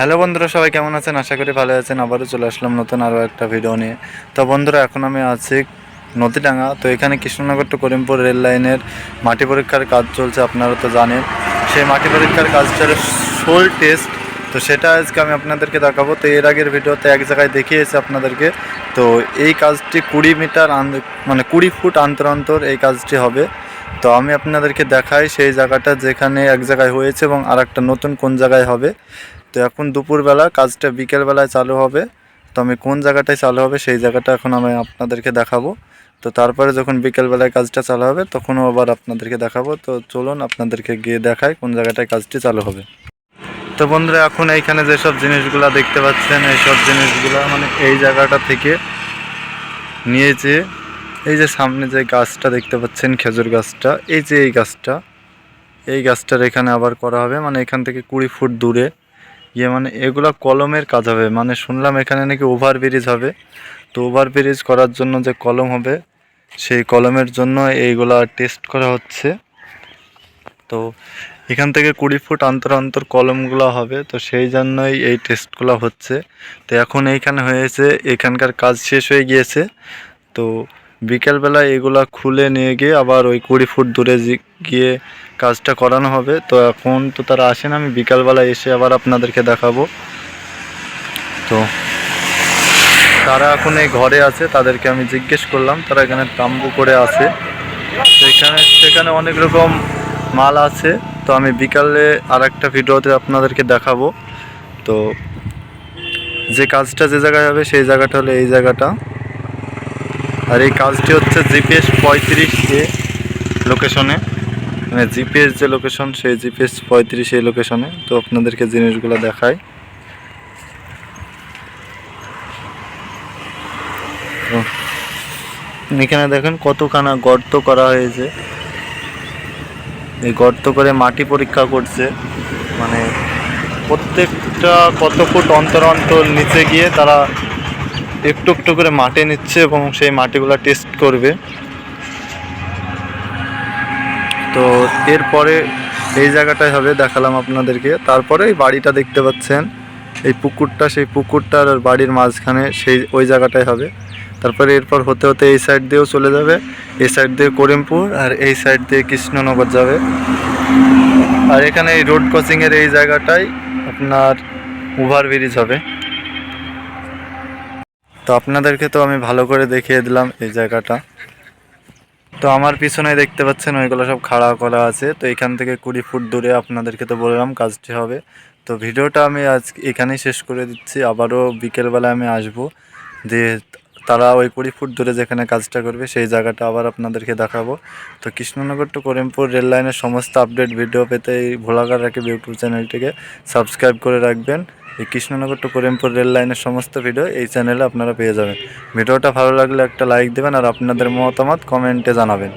Hello বন্ধুরা, সবাই কেমন আছেন? আশা করি ভালো আছেন। আবারও চলে আসলাম নতুন আরও একটা ভিডিও নিয়ে। তো বন্ধুরা, এখন আমি আছি নদীডাঙ্গা। তো এখানে কৃষ্ণনগর টু করিমপুর রেল লাইনের মাটি পরীক্ষার কাজ চলছে, আপনারা তো জানেন। সেই মাটি পরীক্ষার কাজটার সোল টেস্ট তো সেটা আজকে আমি আপনাদেরকে দেখাবো। তো এর আগের ভিডিওতে এক জায়গায় দেখিয়েছি আপনাদেরকে। তো এই কাজটি কুড়ি মিটার মানে কুড়ি ফুট অন্তর অন্তর এই কাজটি হবে। তো আমি আপনাদেরকে দেখাই সেই জায়গাটা যেখানে এক জায়গায় হয়েছে এবং আর একটা নতুন কোন জায়গায় হবে। তো এখন দুপুরবেলা কাজটা বিকেলবেলায় চালু হবে। তো আমি কোন জায়গাটায় চালু হবে সেই জায়গাটা এখন আমি আপনাদেরকে দেখাবো। তো তারপরে যখন বিকেলবেলায় কাজটা চালু হবে, তখনও আবার আপনাদেরকে দেখাবো। তো চলুন আপনাদেরকে গিয়ে দেখাই কোন জায়গাটায় কাজটি চালু হবে। তো বন্ধুরা, এখন এইখানে যেসব জিনিসগুলো দেখতে পাচ্ছেন, এইসব জিনিসগুলো মানে এই জায়গাটা থেকে নিয়েছে। এই যে সামনে যে গাছটা দেখতে পাচ্ছেন, খেজুর গাছটা, এই যে এই গাছটা, এই গাছটার এখানে আবার করা হবে। মানে এখান থেকে কুড়ি ফুট দূরে ইয়ে মানে এগুলো কলমের কাজ হবে। মানে শুনলাম এখানে নাকি ওভার ব্রিজ হবে। তো ওভার ব্রিজ করার জন্য যে কলম হবে, সেই কলমের জন্য এইগুলা টেস্ট করা হচ্ছে। তো এখান থেকে কুড়ি ফুট অন্তর অন্তর কলমগুলো হবে। তো সেই জন্যই এই টেস্টগুলো হচ্ছে। তো এখন এইখানে হয়েছে, এখানকার কাজ শেষ হয়ে গিয়েছে। তো বিকেলবেলা এগুলা খুলে নিয়ে গিয়ে আবার ওই কুড়ি ফুট দূরে গিয়ে কাজটা করানো হবে। তো এখন তো তারা আসেন আমি বিকালবেলা এসে আবার আপনাদেরকে দেখাবো। তো তারা এখন এই ঘরে আছে, তাদেরকে আমি জিজ্ঞেস করলাম, তারা এখানে তাম্বু করে আছে। তো এখানে, সেখানে অনেক রকম মাল আছে। তো আমি বিকালে আর একটা ভিডিওতে আপনাদেরকে দেখাবো। তো যে কাজটা যে জায়গায় হবে, সেই জায়গাটা হলো এই জায়গাটা। আর এই কাজটি হচ্ছে জিপিএস পঁয়ত্রিশ এ লোকেশনে মানে জিপিএস যে লোকেশন সেই জিপিএস পঁয়ত্রিশ এই লোকেশনে তো আপনাদেরকে জিনিসগুলো দেখাই। এখানে দেখেন কতখানা গর্ত করা হয়েছে। এই গর্ত করে মাটি পরীক্ষা করছে। মানে প্রত্যেকটা কত ফুট অন্তর অন্তর নিচে গিয়ে তারা একটু একটু করে মাটি নিচ্ছে এবং সেই মাটিগুলো টেস্ট করবে। তো এরপরে এই জায়গাটায় হবে, দেখালাম আপনাদেরকে। তারপরে এই বাড়িটা দেখতে পাচ্ছেন, এই পুকুরটা, সেই পুকুরটার আর বাড়ির মাঝখানে সেই, ওই জায়গাটায় হবে। তারপরে এরপর হতে হতে এই সাইড দিয়েও চলে যাবে, এই সাইড দিয়ে করিমপুর আর এই সাইড দিয়ে কৃষ্ণনগর যাবে। আর এখানে এই রোড ক্রসিংয়ের এই জায়গাটাই আপনার ওভার ব্রিজ হবে। তো আপনাদেরকে তো আমি ভালো করে দেখিয়ে দিলাম এই জায়গাটা। তো আমার পিছনে দেখতে পাচ্ছেন, ওইগুলো সব খাড়া করা আছে। তো এখান থেকে কুড়ি ফুট দূরে আপনাদেরকে তো বললাম কাজটি হবে। তো ভিডিওটা আমি আজ এখানেই শেষ করে দিচ্ছি। আবারও বিকেলবেলা আমি আসব। যে তারা ওই কুড়ি ফুট দূরে যেখানে কাজটা করবে, সেই জায়গাটা আবার আপনাদেরকে দেখাবো। তো কৃষ্ণনগর টু করিমপুর রেল লাইনের সমস্ত আপডেট, ভিডিও পেতে এই ভোলাগার রাখি ইউটিউব চ্যানেলটিকে সাবস্ক্রাইব করে রাখবেন। এই কৃষ্ণনগর টু করিমপুর রেল লাইনের সমস্ত ভিডিও এই চ্যানেলে আপনারা পেয়ে যাবেন। ভিডিওটা ভালো লাগলে একটা লাইক দেবেন আর আপনাদের মতামত কমেন্টে জানাবেন।